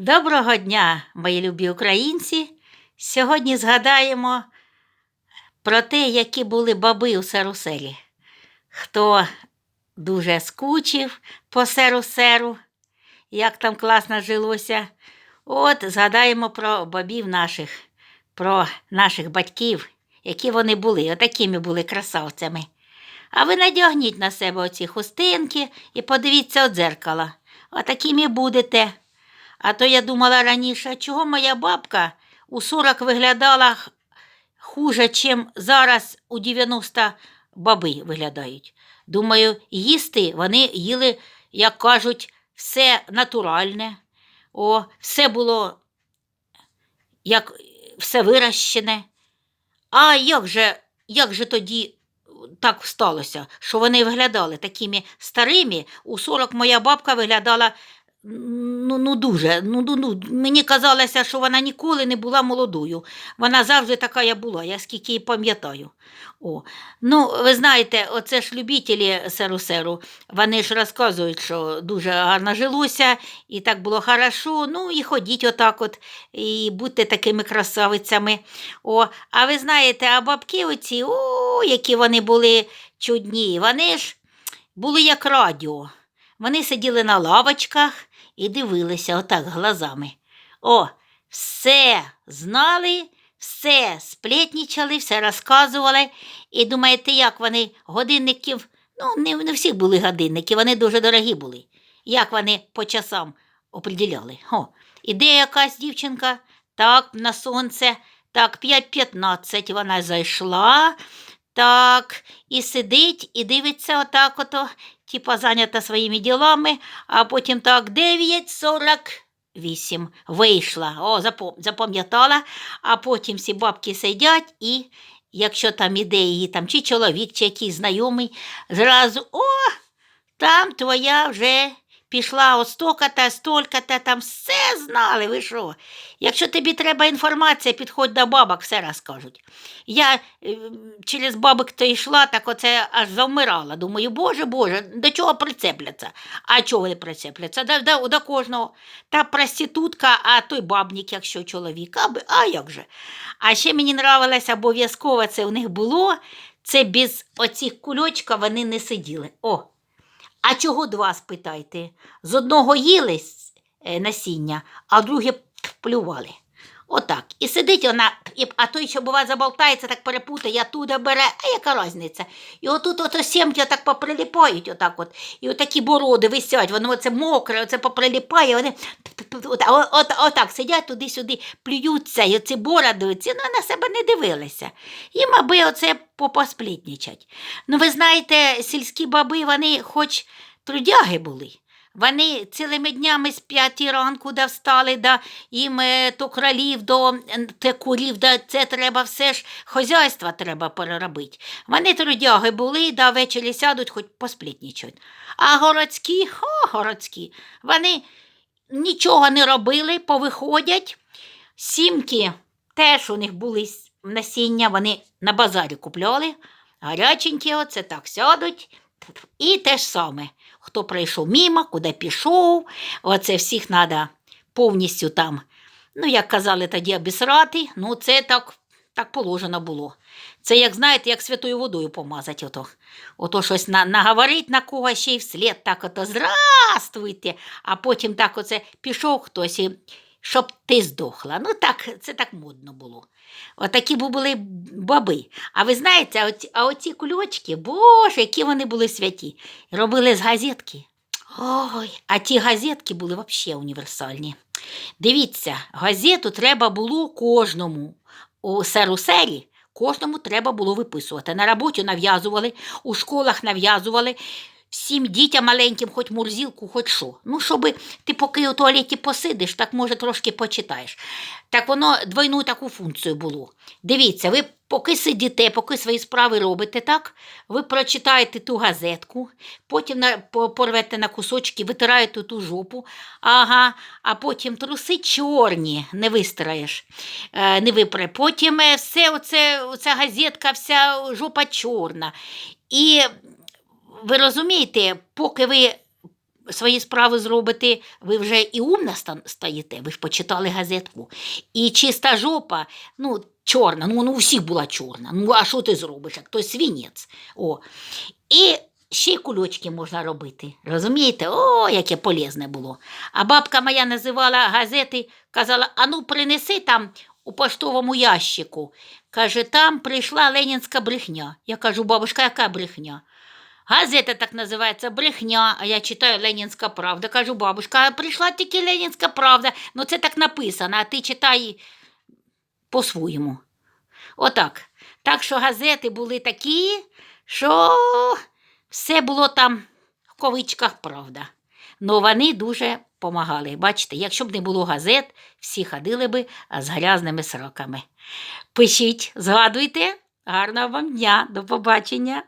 Доброго дня, мої любі українці. Сьогодні згадаємо про те, які були баби у Саруселі. Хто дуже скучив по серу-серу, як там класно жилося. От згадаємо про бабів наших, про наших батьків, які вони були, отакими були красавцями. А ви надягніть на себе оці хустинки і подивіться от дзеркала. Отакими будете. А то я думала раніше, чого моя бабка у 40 виглядала хуже, чим зараз у 90 баби виглядають. Думаю, їсти вони їли, як кажуть, все натуральне. О, все було як все вирощене. А як же, як же тоді так сталося, що вони виглядали такими старими? У 40 моя бабка виглядала ну, ну дуже. Ну, ну, ну, мені казалося, що вона ніколи не була молодою. Вона завжди така я була, я скільки її пам'ятаю. О. Ну, ви знаєте, оце ж любителі серу-серу, вони ж розказують, що дуже гарно жилося, і так було хорошо. Ну і ходіть отак от, і будьте такими красавицями. О, а ви знаєте, а бабки оці, о, які вони були чудні, вони ж були як радіо. Вони сиділи на лавочках і дивилися отак глазами. О, все знали, все сплетнічали, все розказували. І думаєте, як вони годинників, ну, не, не всіх були годинники, вони дуже дорогі були. Як вони по часам оприділяли. О, іде якась дівчинка, так, на сонце, так, 5.15 вона зайшла, так, і сидить, і дивиться отак ото, типа зайнята своїми ділами, а потім так 9.48 вийшла, о, запам'ятала, а потім всі бабки сидять і, якщо там іде її там чи чоловік, чи якийсь знайомий, зразу о, там твоя вже пішла остоката, стольката, там все знали, ви що? Якщо тобі треба інформація, підходь до бабок, все розкажуть. Я е, через бабок то йшла, так оце аж завмирала. Думаю, боже, боже, до чого прицепляться? А чого вони прицепляться? До, до, до кожного. Та проститутка, а той бабник, якщо чоловік. А, а як же? А ще мені нравилось обов'язково це у них було. Це без оцих кульочка вони не сиділи. О, а чого два спитайте? З одного їли е, насіння, а друге плювали. Отак. І сидить вона, і, а той, що бува, заболтається, так перепутає, туди бере, а яка різниця? І отут ото сімки так поприліпають, отак от. І отакі бороди висять, воно оце мокре, оце поприліпає, вони от, от, от, отак сидять туди-сюди, плюються, і оці бороди, ці, ну, на себе не дивилися. Їм аби оце попосплітнічать. Ну, ви знаєте, сільські баби, вони хоч трудяги були. Вони цілими днями з п'яті ранку да встали, да їм то кролів, до те курів, да це треба все ж хозяйство треба переробити. Вони трудяги були, да ввечері сядуть, хоч посплітнічать. А городські, о, городські, вони нічого не робили, повиходять. Сімки теж у них були насіння, вони на базарі купляли, гаряченькі, оце так сядуть. І те ж саме, хто прийшов мімо, куди пішов, оце всіх треба повністю там, ну, як казали тоді, обісрати, ну це так, так положено було. Це, як знаєте, як святою водою помазати ото. Ото щось на, наговорить на когось ще й вслід, так ото здрастуйте, а потім так оце пішов хтось, і, щоб ти здохла. Ну так, це так модно було. Отакі бу- були баби. А ви знаєте, а оці, а оці кульочки, боже, які вони були святі. Робили з газетки. Ой, а ті газетки були взагалі універсальні. Дивіться, газету треба було кожному. У серу-сері кожному треба було виписувати. На роботі нав'язували, у школах нав'язували. Всім дітям маленьким, хоч мурзілку, хоч що. Ну, щоб ти поки у туалеті посидиш, так може трошки почитаєш. Так воно двойну таку функцію було. Дивіться, ви поки сидите, поки свої справи робите, так, ви прочитаєте ту газетку, потім на, порвете на кусочки, витираєте ту жопу, ага, а потім труси чорні, не вистираєш, е, не випре. Потім е, все оце, оця газетка, вся жопа чорна. І ви розумієте, поки ви свої справи зробите, ви вже і умна стаєте, ви ж почитали газетку. І чиста жопа, ну, чорна, ну, ну всіх була чорна. Ну, а що ти зробиш, як той свінець? О. І ще й кульочки можна робити. Розумієте? О, яке полезне було. А бабка моя називала газети, казала: а ну принеси там у поштовому ящику. Каже, там прийшла ленінська брехня. Я кажу, бабушка, яка брехня? Газета так називається брехня, а я читаю Ленінська правда. Кажу, бабушка, прийшла тільки Ленінська правда. Ну це так написано, а ти читай по-своєму. Отак. Так що газети були такі, що все було там в ковичках правда. Ну вони дуже помагали. Бачите, якщо б не було газет, всі ходили би з грязними сроками. Пишіть, згадуйте. Гарного вам дня, до побачення.